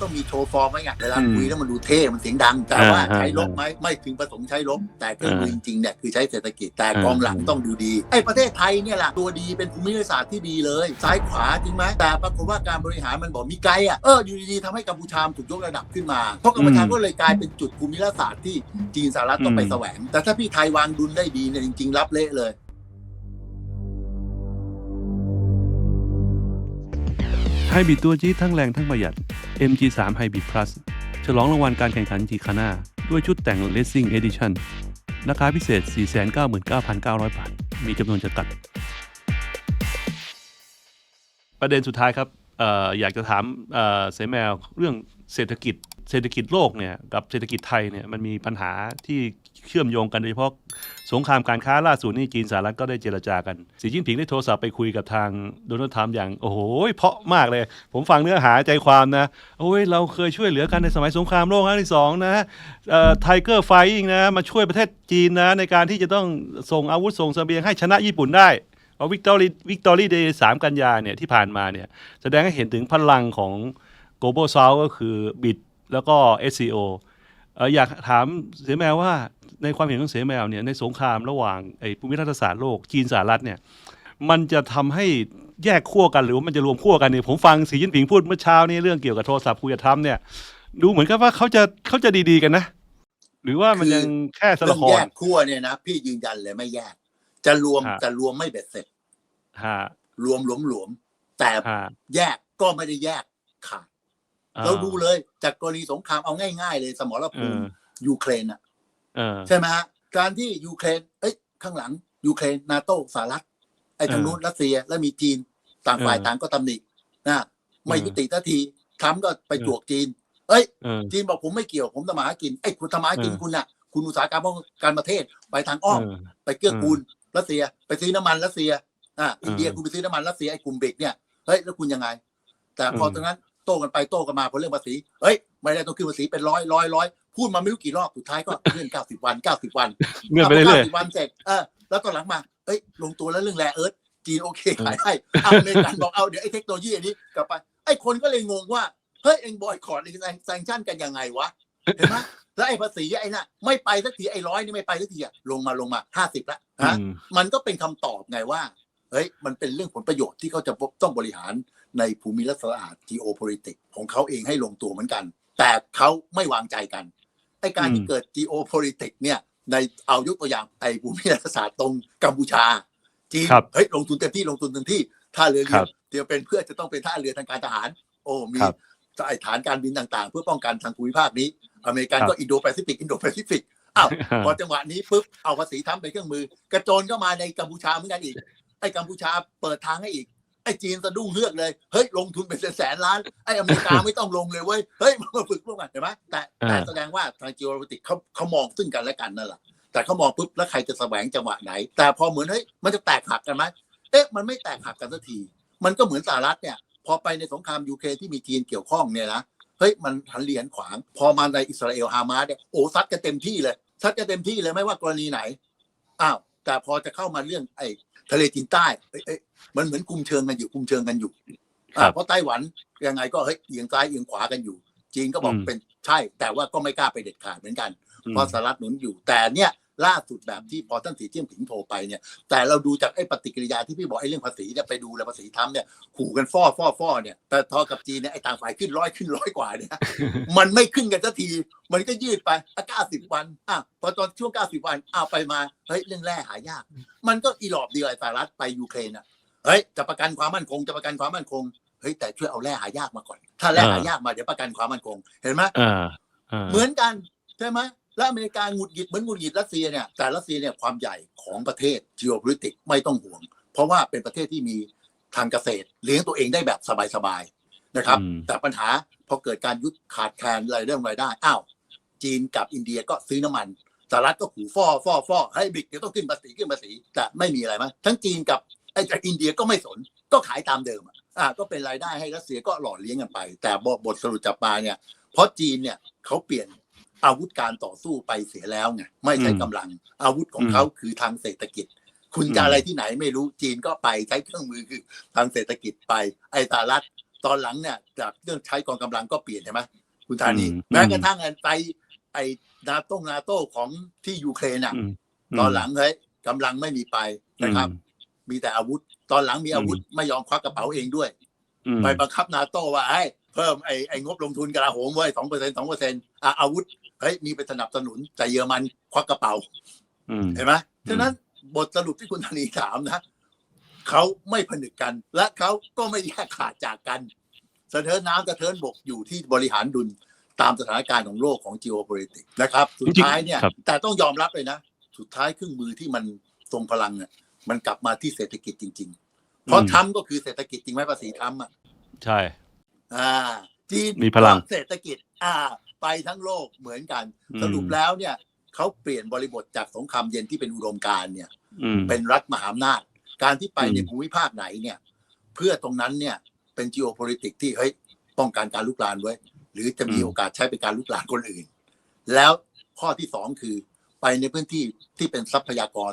ต้องมีโชว์ฟอร์มไว้ไงเวลาอืมคุยแล้วมันดูเท่มันเสียงดัง แต่ว่าอ่าใช้ลบอ่าไหมไม่ถึงประสงค์ใช้ลบแต่เครื่องมืออ่าจริงๆเนี่ยคือใช้เศรษฐกิจแต่อ่ากองหลังต้องดูดีไอ้ประเทศไทยเนี่ยแหละตัวดีเป็นภูมิศาสตร์ที่ดีเลย ซ้ายขวาจริงไหมแต่ปรากฏว่าการบริหารมันบอกมีไกลอะเอออยู่ดีๆทำให้กัมพูชาถูกยกระดับขึ้นมาเพราะกัมพูชาก็เลยกลายเป็นจุดภูมิศาสตร์ที่จีนสหรัฐต้องไปแสวง แต่ถ้าพี่ไทยวางดุลได้ดีเนี่ยจริง ๆ รับเละเลยไฮบริดตัวจี๊ดทั้งแรงทั้งประหยัด MG3 Hybrid Plus ฉลองรางวัลการแข่งขันจีคาน่าด้วยชุดแต่ง Racing Edition ราคาพิเศษ 499,900 บาท มีจำนวนจำกัด ประเด็นสุดท้ายครับอออยากจะถามเอ่อเสแมวเรื่องเศรษฐกิจเศรษฐกิจโลกเนี่ยกับเศรษฐกิจไทยเนี่ยมันมีปัญหาที่ เชื่อมโยงกันโดยเฉพาะสงครามการค้าล่าสุดนี่จีนสหรัฐก็ได้เจรจากัน สีจิ้นผิงได้โทรศัพท์ไปคุยกับทางโดนัลด์ทรัมป์อย่าง โอ้โห เพาะมากเลย ผมฟังเนื้อหาใจความนะ โอ้ย เราเคยช่วยเหลือกันในสมัยสงครามโลกครั้งที่สองนะไทเกอร์ไฟอิงนะ มาช่วยประเทศจีนนะ ในการที่จะต้องส่งอาวุธส่งเสบียงให้ชนะญี่ปุ่นได้เอาวิกตอรีวิกตอรี่เดย์สามกันยาเนี่ยที่ผ่านมาเนี่ยแสดงให้เห็นถึงพลังของ global south ก็คือบิดแล้วก็ SCO เอ่ออยากถามเสแมวว่า ในความเห็นของเสแมวเนี่ยในสงครามระหว่างไอ้ภูมิรัฐศาสตร์โลกจีนสหรัฐเนี่ยมันจะทำให้แยกขั้วกันหรือว่ามันจะรวมขั้วกันเนี่ยผมฟังสีจิ้นผิงพูดเมื่อเช้านี้เรื่องเกี่ยวกับโทรศัพท์คุยกับทรัมป์เนี่ยดูเหมือนกับว่าเขาจะเขาจะดีๆกันนะ หรือว่ามันยังแค่สเรื่ละองคแยรกขั้วเนี่ยนะพี่ยืนยันเลยไม่แยก จะรวมฮะจะรวมไม่เบ็ดเสร็จฮะรวมหลวมหลวมๆแต่ฮะแยกก็ไม่ได้แยกขาดอ่เราดูเลยจากกรณีสงครามเอาง่าย ๆ เลยสมรเอภูมิอยูเครนอะเออ ใช่ไหมฮะการที่ยูเครนเอ้ยข้างหลังยูเครนนาโต้สหรัฐไอ้ทางเออนู้นรัสเซียแล้วมีจีนต่างฝ่ายเออต่างก็ตำหนินะไม่เออยุติทันทีทรัมป์ก็ไปเออจวกจีน เอ้ยเออจีนบอกผมไม่เกี่ยวผมทำมาหากินไอ้ยคุณทำมาหากินเออคุณน่ะ คุณอุตสาหกรรมป้องกันประเทศไปทางอ้อมเออไปเกื้อกูลรัสเซีย ไปซื้อน้ำมันรัสเซียอ่าอินเดียเออคุณไปซื้อน้ำมันรัสเซียไอ้กลุ่มเบรกเนี่ยเฮ้ยแล้วคุณยังไง แต่พอเออตรงนั้น โต้กันไปโต้กันมาพอเรื่องภาษีเฮ้ยไม่ได้ต้องขึ้นภาษีเป็นร้อยร้อยร้อยพูดมาไม่รู้กี่รอบสุดท้ายก็เลื่อนเก้าสิบวันเก้าสิบวันเงื่อนไปเรื่อยก้าสิบวันเสร็จเออแล้วตอนหลังมาเอ้ยลงตัวแล้วเรื่องแรเอิร์ธจีนโอเคขายให้เอาอเมริกันบอกเอาเดี๋ยวไอ้เทคโนโลยีอันนี้กลับไปไอ้คนก็เลยงงว่าเฮ้ยเอ็งบอยคอร์ดเอ็งแซงชั่นกันยังไงวะเห็นไหมแล้วไอ้ภาษีไอ้น่ะไม่ไปสักทีไอ้ร้อยนี่ไม่ไปสักทีอะลงมาลงมาห้าสิบละๆอืฮะมมันก็เป็นคำตอบไงว่าเฮ้ยมันเป็นเรื่องผลประโยชน์ที่เขาจะต้องบริหาร ในภูมิรัฐศาสตร์ geopolitics ของเขาเองให้ลงตัวเหมือนกัน แต่เขาไม่วางใจกันไอการที่อืมเกิด geopolitics เนี่ยในเอายกตัวอย่างไอภูมิรัฐศาสตร์ตรงกัมพูชาจีนครับเฮ้ยลงทุนเต็มที่ลงทุนเต็มที่ท่าเรือครัเรือบเดี๋ยวเป็นเพื่อจะต้องเป็นท่าเรือทางการทหาร โอ้มีครับไอฐานการบินต่างๆ เพื่อป้องกันทางภูมิภาคนี้ อเมริกันครับก็อินโดแปซิฟิกอินโดแปซิฟิกอ้าวพอจังหวะนี้ปุ๊บเอาภาษีทำเป็นเครื่องมือ กระโจนก็มาในกัมพูชาเหมือนกันอีกไอ้กัมพูชาเปิดทางให้อีก ไอ้จีนสะดุ้งเฮือกเลย เฮ้ย ลงทุนเป็นแสนๆล้าน ไอ้อเมริกาไม่ต้องลงเลยเว้ย เฮ้ย มาฝึกร่วมกันเห็นไหมแต่แต่อ่าแสดงว่าทาง geopolitics เขาเขามองซึ่งกันและกันนั่นแหละ แต่เขามองปุ๊บแล้วใครจะแสวงจังหวะไหน แต่พอเหมือนเฮ้ย มันจะแตกหักกันไหมเอ๊ะ มันไม่แตกหักกันสักที มันก็เหมือนสหรัฐเนี่ย พอไปในสงครามยูเครนที่มีจีนเกี่ยวข้องเนี่ยนะ เฮ้ย มันหันเหรียญขวาง พอมาในอิสราเอลฮามาสเนี่ย โอ้ซัดกันเต็มที่เลย ซัดกันเต็มที่เลยไม่ว่ากรณีไหน อ้าว แต่พอจะเข้ามาเรื่องไอ้ ทะเลจีนใต้เอ้ยเอ้ยมันเหมือนกุมเชิงกันอยู่กุมเชิงกันอยู่ครัอ่าบเพราะไต้หวันยังไงก็เฮ้ยเอียงซ้ายเอียงขวากันอยู่ จีนก็บอกอืมเป็นใช่ แต่ว่าก็ไม่กล้าไปเด็ดขาดเหมือนกัน อืม เพราะสหรัฐหนุนอยู่แต่เนี่ย ล่าสุดแบบที่พอท่านสีเจียมผิงโทรไปเนี่ย แต่เราดูจากไอ้ปฏิกิริยาที่พี่บอกไอ้เรื่องภาษีเนี่ยไปดูเลยภาษีทำเนี่ยขู่กันฟ้อฟ้อฟ้อเนี่ยแต่ทอกับจีนเนี่ยไอ้ต่างฝ่ายขึ้นร้อยขึ้นร้อยกว่าเนี่ยมันไม่ขึ้นกันสักที มันก็ยืดไปเก้าสิบวันอะพอตอนช่วงเก้าสิบวันอ้าวไปมาเฮ้ยเรื่องแร่หายาก มันก็อีหลอบเดียวไอ้สหรัฐไปยูเครนอะเฮ้ยจะประกันความมั่นคงจะประกันความมั่นคงเฮ้ยแต่ช่วยเอาแร่หายากมาก่อน ถ้าแร่อ่าหายากมาเดี๋ยวประกันความมั่นคง เห็นไหมอ่าอ่าเหมือนกันใช่ไหม แล้วอเมริกาหงุดหงิดเหมือนหงุดหงิดรัสเซียเนี่ยแต่รัสเซียเนี่ยความใหญ่ของประเทศ geopolitics ไม่ต้องห่วง เพราะว่าเป็นประเทศที่มีทางเกษตร เลี้ยงตัวเองได้แบบสบายๆนะครับอืมแต่ปัญหาพอเกิดการยุดขาดแคลนรายเรื่องรายได้อ้าวจีนกับอินเดียก็ซื้อน้ำมันสหรัฐก็ขู่ฟ่อฟ่อฟ่อให้บิกเดี๋ยวต้องขึ้นภาษีขึ้นภาษีแต่ไม่มีอะไรมั้ยทั้งจีนกับไอ้จากอินเดียก็ไม่สนก็ขายตามเดิมอะอ่าก็เป็นรายได้ให้รัสเซียก็หล่อเลี้ยงกันไป แต่บทสรุปจับมาเนี่ยเพราะจีนเนี่ยเขาเปลี่ยน อาวุธการต่อสู้ไปเสียแล้วไงไม่ใช้กำลัง อาวุธของเขาคือทางเศรษฐกิจ คุณจะอะไรที่ไหนไม่รู้จีนก็ไปใช้เครื่องมือคือทางเศรษฐกิจไป ไอ้สหรัฐตอนหลังเนี่ยจากเรื่องใช้กองกำลังก็เปลี่ยนใช่ไหมคุณธานีอืมแม้กระทั่งไอ้ไปไอ้นาโต้นาโต้ของที่ยูเครนอะอืมตอนหลังเฮ้ยกำลังไม่มีไปนะครับอืมมีแต่อาวุธ ตอนหลังมีอาวุธอืมไม่ยอมควักกระเป๋าเองด้วยอืมไปบังคับนาโต้ว่าไอ้ยเพิ่มไอ้ไอ้งบลงทุนกลาโหมไว้สองเปอร์เซ็นสองเปอร์เซ็นต์อาวุธ เฮ้ยมีไปสนับสนุนแต่เยอรมันควักกระเป๋าอืมเห็นไหมฉะนั้นบทสรุปที่คุณธนีถามนะเขาไม่ผนึกกัน และเขาก็ไม่แยกขาดจากกันสะเทินน้ำสะเทินบกอยู่ที่บริหารดุลตามสถานการณ์ของโลกของ geopolitics นะครับ สุดท้ายเนี่ยครับแต่ต้องยอมรับเลยนะ สุดท้ายเครื่องมือที่มันทรงพลังเนี่ยมันกลับมาที่เศรษฐกิจจริง ๆ เพราะทำก็คือเศรษฐกิจจริงไหมภาษีทำอะใช่ อ่าจีนมีพลังก็เศรษฐกิจ อ่า ไปทั้งโลกเหมือนกันอืมสรุปแล้วเนี่ยเขาเปลี่ยนบริบทจากสงครามเย็นที่เป็นอุดมการณ์เนี่ยอืมเป็นรัฐมหาอำนาจ การที่ไปอืมในภูมิภาคไหนเนี่ย เพื่อตรงนั้นเนี่ยเป็น geopolitics ที่เฮ้ยป้องกันการลุกลามไว้ หรือจะมีโอกาสใช้เป็นการลุกลามคนอื่น แล้วข้อที่สองคือไปในพื้นที่ที่เป็นทรัพยากร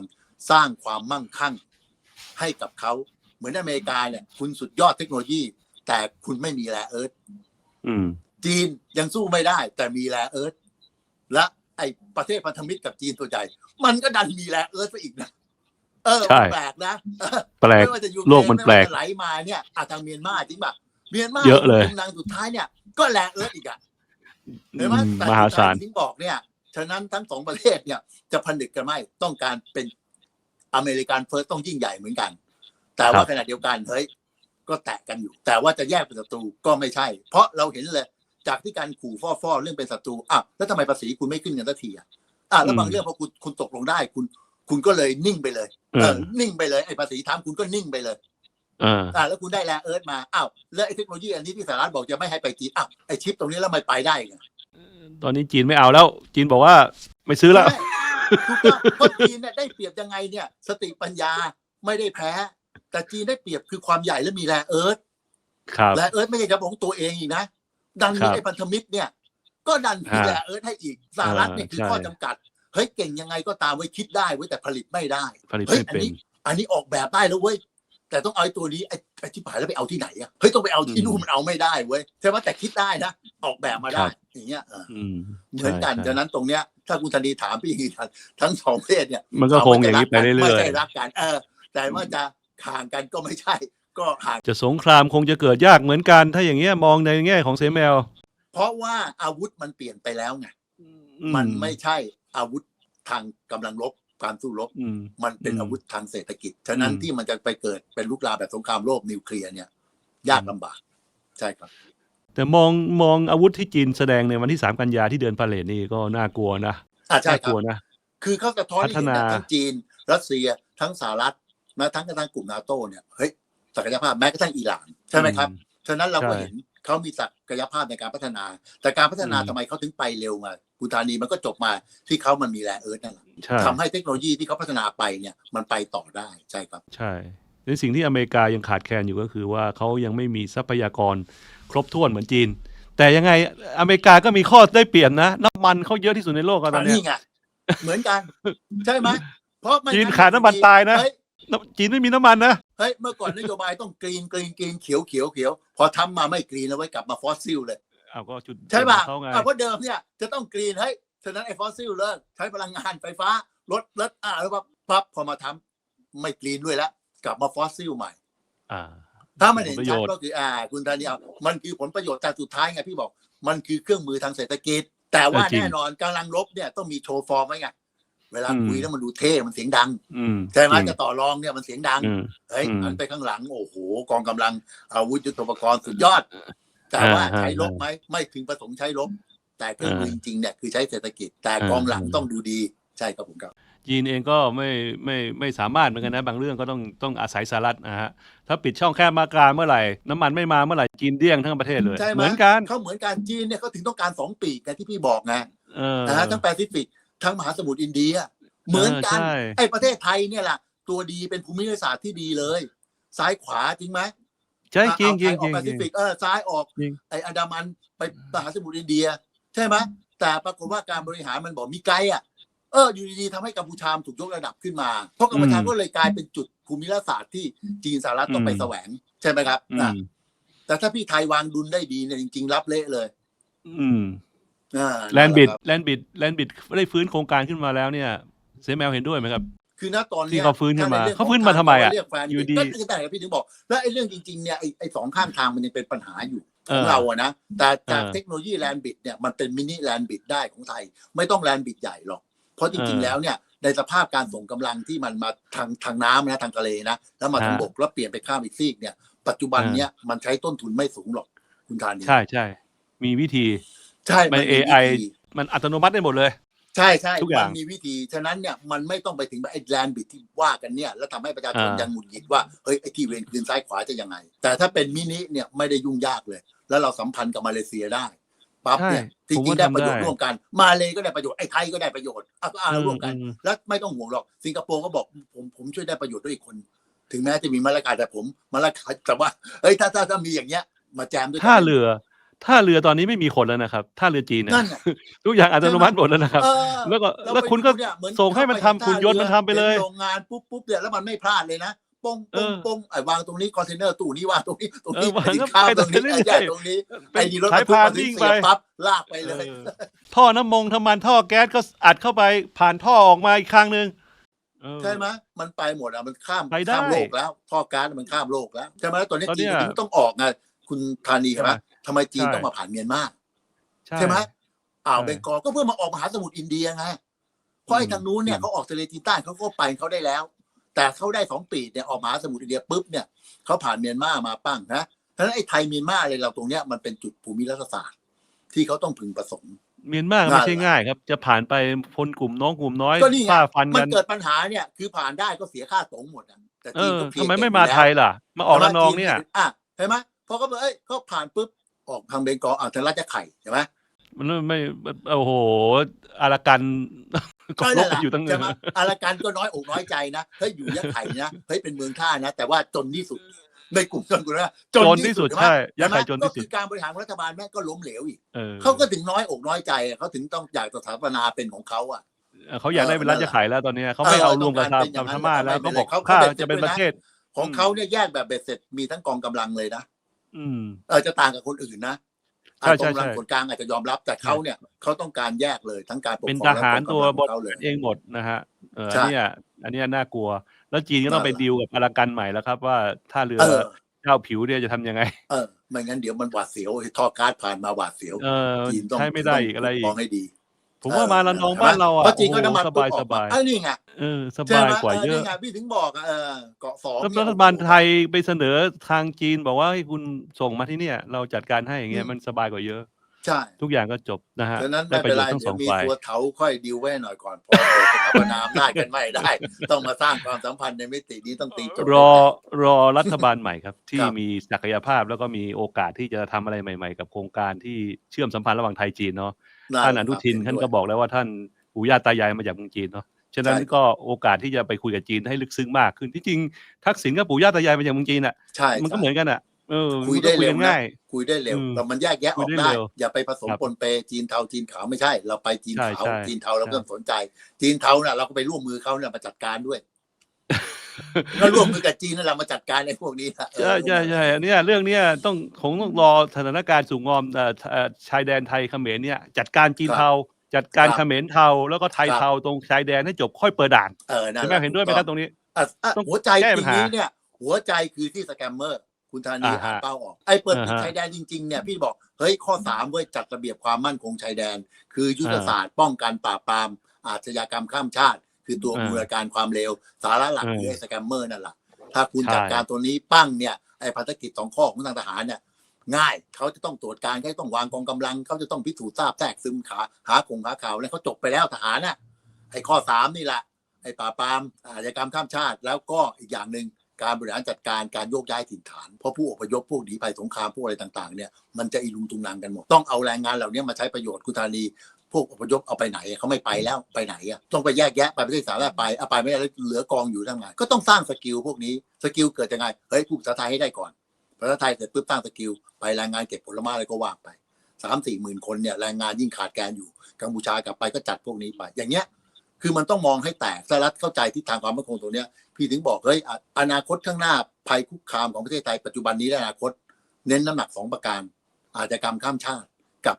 สร้างความมั่งคั่งให้กับเขาเหมือนอเมริกาเนี่ย คุณสุดยอดเทคโนโลยี แต่คุณไม่มีแรเอิร์ธอืม จีนยังสู้ไม่ได้ แต่มีแรเอิร์ธและไอประเทศพันธมิตรกับจีนตัวใหญ่ มันก็ดันมีแรเอิร์ธไปอีกนะเออใช่แปลกนะเออแปลกไม่ว่าจะยูเครโลกมันแปลกไว่าจะไหลมาเนี่ยอาทางเมียนมาจริงป่ะเมียนมาเยอะเลยกำลังสุดท้ายเนี่ยก็แลเอิร์ธอีกอะเห็นไหมอืมแต่มหาศาลที่บอกเนี่ยฉะนั้นทั้งสองประเทศเนี่ยจะผนึกกันไหมต้องการเป็นอเมริกันเฟิร์สต้องยิ่งใหญ่เหมือนกัน แต่ว่าขณะเดียวกันเฮ้ยก็แตะกันอยู่ แต่ว่าจะแยกเป็นศัตรูก็ไม่ใช่ เพราะเราเห็นเลย จากที่การขู่ฟ้อๆเรื่องเป็นศัตรูอะแล้วทำไมภาษีคุณไม่ขึ้นกันสักทีอะอะแล้วบางเรื่องพอคุณคุณตกลงได้คุณคุณก็เลยนิ่งไปเลยเอเอออนิ่งไปเลยไอ้ภาษีทำคุณก็นิ่งไปเลยอ่าอ่าแล้วคุณได้แลเอิร์ธมาอ้าวแล้วไอ้เทคโนโลยีอันนี้ที่สหรัฐบอกจะไม่ให้ไปจีนอ้าวไอ้ชิปตรงนี้แล้วไม่ไปได้ไงตอนนี้จีนไม่เอาแล้ว จีนบอกว่าไม่ซื้อแล้วใช่ถูกต้องเพราะจีนเนี่ยได้เปรียบยังไงเนี่ย สติปัญญาไม่ได้แพ้ แต่จีนได้เปรียบคือความใหญ่และมีแลเอิร์ธครับแลเอิร์ธไม่ใช่เฉพาะของตัวเองอีกนะ ดันครัมีบไอ้พันธมิตรเนี่ย ก็ดันมีฮะแลเอิร์ธให้อีกสหรัฐเนี่ยคือใช่ข้อจำกัดเฮ้ยเก่งยังไงก็ตามไว้คิดได้ไว้ยแต่ผลิตไม่ได้ผลิตเฮ้ยไม่อันเป็นนี้ อันนี้ออกแบบได้แล้วเว้ยแต่ต้องเอาไอ้ตัวนี้ไอ้ไอ้ที่ผายแล้วไปเอาที่ไหนอะเฮ้ยต้องไปเอาที่นู่นมันเอาไม่ได้เว้ยใช่ไหมแต่คิดได้นะออกแบบมาได้อย่างเงี้ยเอออืมเหมือนกันใช่ฉะนั้นตรงเนี้ย ถ้าคุณธนีถามพี่ทันทั้งสองประเทศเนี่ย มันก็คงอย่างนี้ไปเรื่ไม่อยใช่รักกันเออ แต่ว่าจะห่างกันก็ไม่ใช่ ก็ห่างๆจะสงครามคงจะเกิดยากเหมือนกันถ้าอย่างเงี้ยมองในแง่ของเซแมวเพราะว่าอาวุธมันเปลี่ยนไปแล้วไงอืมันไม่ใช่อาวุธทางกำลังรบการสู้รบอืมมันเป็นอืมอาวุธทางเศรษฐกิจ ฉะนั้นอืมที่มันจะไปเกิดเป็นลุกลามแบบสงครามโลกนิวเคลียร์เนี่ย ยากลำบาก ใช่ครับ แต่มองมองอาวุธที่จีนแสดงในวันที่สามกันยาที่เดินพาเลทนี่ก็น่ากลัวนะอ่าใช่น่าคกรับลัวนะ คือเขาสะท้อนให้เห็นพัฒนะนาทั้งจีน รัสเซียทั้งสหรัฐนะทั้งกระทั่งกลุ่มนาโต้เนี่ยเฮ้ย ศักยภาพแม้กระทั่งอิหร่านใช่ไหมครับฉะนั้นเราก็ใช่เห็นเขามีศักยภาพในการพัฒนา แต่การพัฒนาอืมทำไมเขาถึงไปเร็วมากุธานีมันก็จบมาที่เขามันมีแรเอิร์ธนั่นแหละใช่ทำให้เทคโนโลยีที่เขาพัฒนาไปเนี่ยมันไปต่อได้ใช่ครับใช่ในสิ่งที่อเมริกายังขาดแคลนอยู่ก็คือว่าเขายังไม่มีทรัพยากรครบถ้วนเหมือนจีน แต่ยังไงอเมริกาก็มีข้อได้เปรียบนะน้ำมันเขาเยอะที่สุดในโลกอะตอนเนี้ยนี่ไงเหมือนกัน ใช่ไหมเพราะไม่จีนขาดน้ำมันตายนะเฮ้ย น้ำจีนไม่มีน้ำมันนะ เฮ้ยเมื่อก่อนนโยบายต้องกรีนกรีนกรีนเขียวเขียวเขียวพอทำมาไม่กรีนแล้วไว้กลับมาฟอสซิลเลย เอาก็จุดใช่ป่ะเด่นของเขาไงอะเพราะเดิมเนี่ยจะต้องกรีนเฮ้ยฉะนั้นไอ้ฟอสซิลเลิกใช้พลังงานไฟฟ้าลดลดอ่าแล้วปั๊บปั๊บพอมาทำไม่กรีนด้วยแล้วกลับมาฟอสซิลใหม่ อ่า ถ้ามันเห็นผลประชัโยดชน์ ก็คืออ่าคุณธานีเอามันคือผลประโยชน์แต่สุดท้ายไงพี่บอก มันคือเครื่องมือทางเศรษฐกิจ แต่ว่าแน่นอนกำลังลบเนี่ยต้องมีโชว์ฟอร์มไว้ไง เวลาคุยแล้วมันดูเท่ มันเสียงดังอืมใช่ไหมจริงจะต่อรองเนี่ยมันเสียงดังอืมเฮ้ยอืมหันไปข้างหลัง โอ้โห กองกำลังอาวุธยุทโธปกรณ์สุดยอด แต่ว่าอ่าใช้ลบไหมไม่ถึงประสงค์ใช้ลบ แต่เครื่องมืออ่าจริงๆเนี่ยคือใช้เศรษฐกิจ แต่อ่ากองหลังอ่าต้องดูดี ใช่ครับผมครับจีนเองก็ไม่ไม่ไม่สามารถเหมือนกันนะ บางเรื่องก็ต้องต้องอาศัยสหรัฐนะฮะถ้าปิดช่องแคบมากลางเมื่อไหร่น้ำมันไม่มาเมื่อไหร่จีนเดี้ยงทั้งประเทศเลยใช่ไหมเหมือนกันเขาเหมือนกันจีนเนี่ยเขาถึงต้องการสองปีกไงที่พี่บอกไงเออนะฮะทั้งแปซิฟิก ทั้งมหาสมุทรอินเดีย เหมือนกันใช่ไอ้ประเทศไทยเนี่ยแหละตัวดีเป็นภูมิศาสตร์ที่ดีเลย ซ้ายขวาจริงไหมใช่จริงจริงเอาจไทยออกแปริงซิฟิกเออซ้ายออกจริงไอ้อันดามันไปมหาสมุทรอินเดีย ใช่ไหมแต่ปรากฏว่าการบริหารมันบอกมีไกด์อะเอออยู่ดีๆทำให้กัมพูชาถูกยกระดับขึ้นมา เพราะกัมพูชาก็เลยกลายเป็นจุดภูมิศาสตร์ที่จีนสหรัฐต้องไปแสวง ใช่ไหมครับอืนะมแแต่ถ้าพี่ไทยวางดุลได้ดีเนี่ยจริง ๆ รับเละเลย อืม อ่าแลนบิดะครับแลนบิดแลนบิดได้ฟื้นโครงการขึ้นมาแล้วเนี่ยเซแมวเห็นด้วยไหมครับ คือณตอนเนี้ยที่เขาฟื้นขึ้นมาถ้ใรื่องเขาฟื้นมาทำไมอะเรียกแฟนอยู่ดีก็ก็ได้ครับพี่ถึงบอก แล้วไอ้เรื่องจริงๆเนี่ยไอ้ไอ้สองข้างทางมันยังเป็นปัญหาอยู่ขเอองอเราอะนะแต่จากเออเทคโนโลยีแลนบิดเนี่ยมันเป็นมินิแลนบิดได้ของไทย ไม่ต้องแลนบิดใหญ่หรอก เพราะจริงๆเออแล้วเนี่ยในสภาพการส่งกำลังที่มันมาทางทางน้ำนะทางทะเลนะแล้วมาทางฮะบกแล้วเปลี่ยนไปข้ามอีกซีกเนี่ย ปัจจุบันเออเนี่ยมันใช้ต้นทุนไม่สูงหรอกคุณธานีใช่ใช่มีวิธี ใช่มันมีวิ AI ธีมันอัตโนมัติได้หมดเลย ใช่ใช่ทุกอย่างมันมีวิธี ฉะนั้นเนี่ยมันไม่ต้องไปถึงแบบไอ้แลนบิดที่ว่ากันเนี่ย แล้วทำให้ประชาชนอ่ายั ยังหงุดหงิดว่าเฮ้ยไอ้ที่เวรคืนซ้ายขวาจะยังไง แต่ถ้าเป็นมินิเนี่ยไม่ได้ยุ่งยากเลย แล้วเราสัมพันธ์กับมาเลเซียได้ปั๊บเนี่ยจผมริงว่าๆได้ประโยชน์ทำได้ ร่วมกัน มาเลยก็ได้ประโยชน์ไอ้ไทยก็ได้ประโยชน์อะก็อ่าร่วมกัน อืม แล้วไม่ต้องห่วงหรอกสิงคโปร์ก็บอกผมผมช่วยได้ประโยชน์ด้วยอีกคน ถึงแม้จะมีมาตรการแต่ผมมาตรการแต่ว่าเฮ้ยถ้าถ้าถ้ามีอย่างเงี้ย มาแจมด้วยกัท่าเรือ ท่าเรือตอนนี้ไม่มีคนแล้วนะครับท่าเรือจีนเนี่ยนั่นน่ะ ทุกอย่างอัตโนมัติหมดแล้วนะครับ เออแล้วก็เราแล้วไปคุณก็ ดูเนี่ยเหมือนส่งให้มันทำเข้าไปหุ่นยนต์มันทำไปเลยห็นโรงงานปุ๊บปุ๊บเนี่ยแล้วมันไม่พลาดเลยนะป้งเอป้งอป้งไอ้วางตรงนี้คอนเทนเนอร์ตู้นี้วางตรงนี้ตรงนี้เออวางสินค้าไปตรงนี้เรื่อยๆไอ้ใหญ่ตรงนี้ไอ้นี่รถบรสารยทุกพานมาถึวิ่งงเสียไปปั๊บลากไปเลย เออท่อน้ำมงทำมันท่อแก๊สก็อัดเข้าไปผ่านท่อออกมาอีกข้างหนึ่งเออ ใช่ไหมมันไปหมดอะมันข้ามไปได้ข้ามโลกแล้วท่อการมันข้ามโลกแล้วใช่ไหมแล้วตอนนี้ตอนจีเนี้นย ถึงต้องออกไงคุณธานีใช่ไหม ทำไมจีนใช่ ต้องมาผ่านเมียนมา ใช่ใช่ไหมอ่าวใช่เบงกอลก็เพื่อมาออกมหาสมุทรอินเดียไงเพราะไอ้อืมทางนู้นเนี่ยอืมเขาออกทะเลจีนใต้เขาก็ไปเขาได้แล้ว แต่เขาได้สองปีเนี่ยออกมหาสมุทรอินเดียปุ๊บเนี่ยเขาผ่านเมียนมามาปั้งนะเพราะฉะนั้นไอ้ไทยเมียนมาอะไรเราตรงเนี้ยมันเป็นจุดภูมิรัฐศาสตร์ ที่เขาต้องพึงประสงค์ เมียนมาก็ไม่ใช่ง่ายครับ จะผ่านไปพ้นกลุ่มน้องกลุ่มน้อยก็นี่ไง ฝ่าฟันมันกันเกิดปัญหาเนี่ยคือผ่านได้ก็เสียค่าตรงหมดอะแต่เอจีนอก็เคลียทำร์ไมไม่เก่งมาแล้วไทยล่ะ มาออกละนองเนี่ย อะเห็นไหมพอเขาบอกเอ้ยเขาผ่านปุ๊บ ออกทางเบงกอลอะทางรัชจะไข่ใช่ไหมมันไม่โอ้โหอารากันก็ลนั่บนแหละอยู่ตั้งใช่ไหมอารากันก็น้อยอกน้อยใจนะเฮ้ยอยู่ยักษ์ไข่นะเฮ้ยเป็นเมืองท่านะ แต่ว่าจนที่สุดในกลุ่มชนกลุ่มนั้นจนที่สุดไหมใช่ยักษ์ไข่เห็จนนไหมที่สุก็ดคือการบริหารของรัฐบาลแม่งก็ล้มเหลวอีกเออเขาก็ถึงน้อยอกน้อยใจเขาถึงต้องอยากสถาปนาเป็นของเขาอะเขาอยากได้เป็นรัฐจะขายแล้วตอนเนี้ยเขาไม่เออเอารวมกับต้องการเป็นอย่างนั้นธรรมาแล้วไม่เขาบอกเขาข้าเขาจะเป็นเป็นประเทศ ของอืมเขาเนี่ยแยกแบบเบ็ดเสร็จมีทั้งกองกำลังเลยนะ อืม เออจะต่างกับคนอื่นนะใช่อะใช่กองกำลังใช่ ส่วนกลางอาจจะยอมรับแต่เขาเนี่ยเขาต้องการแยกเลยทั้งการปกเป็นครองทและหารกองตัวกำลังบของดเขาเลย เองหมดนะฮะเออใช่อันเนี้ยอันเนี้ยน่ากลัว แล้วจีนก็ต้องไปนั่นแหละดีลกับอารากันใหม่แล้วครับ ว่าท่าเรือเออ เจ้าผิวเนี่ยจะทำยังไง เออไม่งั้นเดี๋ยวมันหวาดเสียวท่อการ์ดผ่านมาหวาดเสียวเออจีนต้องใช้ไม่ได้อีกอะไรอีมอกงให้ดี ผมว่ามาละนองบ้านเราอะเพราะจีนก็โอ้โหน้ำมันสปุ๊บายอสอกมบายไอ้นี่ไงเออสใช่บายไหมกว่าเยนี่อะไงพี่ถึงบอกอะเออเกาะสองแล้วเนี่ยรัฐบาลไทยไปเสนอทางจีนบอกว่าให้คุณส่งมาที่เนี่ย เราจัดการให้อย่างเงี้ยมันสบายกว่าเยอะใช่ทุกอย่างก็จบนะฮะฉะนั้นได้ไม่ประเป็นโยไรชน์ทั้งสเดี๋อยงวมีฝ่ายตัวเถาค่อยดิวไว้หน่อยก่อนพอเปิดสถาปนามได้กันไม่ได้ ต้องมาสร้างความสัมพันธ์ในมิตินี้ต้องตีโจทย์รอรอรัฐบาลใหม่ครับ ที่ครับมีศักยภาพแล้วก็มีโอกาสที่จะทำอะไรใหม่ ๆ กับโครงการที่เชื่อมสัมพันธ์ระหว่างไทยจีนเนาะ ท่านอนุทินท่านก็บอกแล้วว่าท่านปู่ย่าตายายมาจากเมืองจีนเนาะฉะนั้นก็โอกาสที่จะไปคุยกับจีนให้ลึกซึ้งมากขึ้นที่จริงทักษิณกับปู่ย่าตายายมาจากเมืองจีนอะใช่มันก็เหมือนกันอะเออคุยมันได้ก็คุยเร็วกันนะง่ายคุยได้เร็วอืมแต่มันแยกแยะอคุอยกได้ได้เร็วอย่าไปผสมครับปนเปจีนเทาจีนขาวไม่ใช่ เราไปจีนใช่ขาวใช่จีนเทาเราก็ต้องสนใจ จีนเทาน่ะเราก็ไปร่วมมือเขาเนี่ยมาจัดการด้วย ก็ร่วมมือกับจีนนั่นแหละมาจัดการในพวกนี้นะเออใช่ใช่ใช่เนี่ยเรื่องเนี้ยต้องคงต้องรอสถานการณ์สูงงอมเอ่อเอ่อชายแดนไทยเขมรเนี่ยจัดการจีนเทาจัดการเขมรเทาแล้วก็ไทยเทาตรงชายแดนให้จบค่อยเปิดด่านเออนั่นใช่แหไหมละเห็นด้วยไหมครับตรงนี้อะอะต้องหัวใจแก้จปัริญงหานี้เนี่ย หัวใจคือที่สแกมเมอร์ คุณธานีอ่าฮะอ่านเป้าออกไอ้เปิดอ่าฮะชายแดนจริงๆเนี่ยพี่บอกเฮ้ยข้อสามเว้ยจัดระเบียบความมั่นคงชายแดน คือยุทธศาสตร์ป้องกันปราบปรามอาชญากรรมข้ามชาติ คือตัวอ่าบูรการความเร็ว สาระหลักอ่าคือไอ้สแกมเมอร์นั่นแหละถ้าคุณใช่จัดการตัวนี้ปั้งเนี่ยไอ้ภารกิจสองข้อของทางทหารเนี่ยง่ายเขาจะต้องตรวจการเขาจะต้องวางกองกำลังเขาจะต้องพิสูจน์ทราบแทรกซึมขาหาคงหาข่าวแล้วเขาจบไปแล้วทหารน่ะไอ้ข้อสามนี่แหละไอ้ปราบปรามอาชญากรรมข้ามชาติ แล้วก็อีกอย่างหนึ่งการบริหารจัดการการโยกย้ายถิ่นฐาน เพราะผู้อพยพพวกหนีภัยสงครามพวกอะไรต่างๆเนี่ยมันจะอีลุงตุงนางกันหมด ต้องเอาแรงงานเหล่านี้มาใช้ประโยชน์คุณธานี พวกอพยพเอาไปไหนเขาไม่ไปแล้วไปไหนอะต้องไปแยกแยะไปประเทศสาธารณไปเอาไปไม่ได้แล้วเหลือกองอยู่ทั้งไงก็ต้องสร้างสกิลพวกนี้สกิลเกิดยังไงเฮ้ยพูดภาษาไทยให้ได้ก่อนภาษาไทยเสร็จปุ๊บสร้างสกิลไปแรงงานเก็บผลไม้อะไรก็ว่าไปสามสี่หมื่นคนเนี่ยแรงงานยิ่งขาดแคลนอยู่กัมพูชากลับไปก็จัดพวกนี้ไป อย่างเงี้ย คือมันต้องมองให้แตกสหรัฐเข้าใจทิศทางความมั่นคงตรงเนี้ย พี่ถึงบอกเฮ้ยอะอนาคตข้างหน้าภัยคุกคามของประเทศไทยปัจจุบันนี้และอนาคต เน้นน้ำหนักสองประการ อาชญากรรมข้ามชาติกับ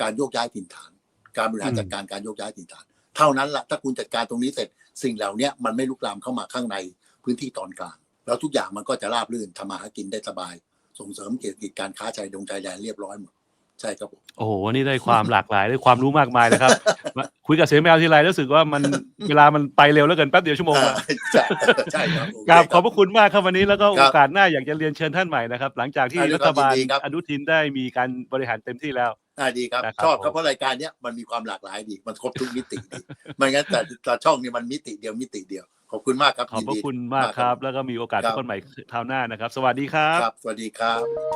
การโยกย้ายถิ่นฐาน การบริหารจัดการการโยกย้ายถิ่นฐาน เท่านั้นละถ้าคุณจัดการตรงนี้เสร็จสิ่งเหล่าเนี้ยมันไม่ลุกลามเข้ามาข้างในพื้นที่ตอนกลาง แล้วทุกอย่างมันก็จะราบรื่นทำมาหากินได้สบาย ส่งเสริมเศรษฐกิจการค้าชายดงชายแดนเรียบร้อยหมด ใช่ครับผมโอ้โหวันนี้ได้ความหลากหลายได้ความรู้มากมายนะครับมาคุยกับเสียแมวทีไรรู้สึกว่ามันเวลามันไปเร็วแล้วเกินแป๊บเดียวชั่วโมงอ่าละใช่ใช่ครับโอเคครับขอบพระคุณมากครับวันนี้แล้วก็คโอรับกาสหน้าอยากจะเรียนเชิญท่านใหม่นะครับ หลังจากที่ได้เลยรัฐบาลครับยินดีครับอนุทินได้มีการบริหารเต็มที่แล้วอ่าดีครับนะครับชอบครับผมเพราะรายการเนี้ยมันมีความหลากหลายดีมันครบทุกมิติดีไม่งั้นแต่แต่ช่องนี้มันมิติเดียวมิติเดียวขอบคุณมากครับขอบยินพระดีคุณมากครับ แล้วก็มีโอกาสครัพบบกันใหม่คราวหน้านะครับ สวัสดีครับครับสวัสดีครับ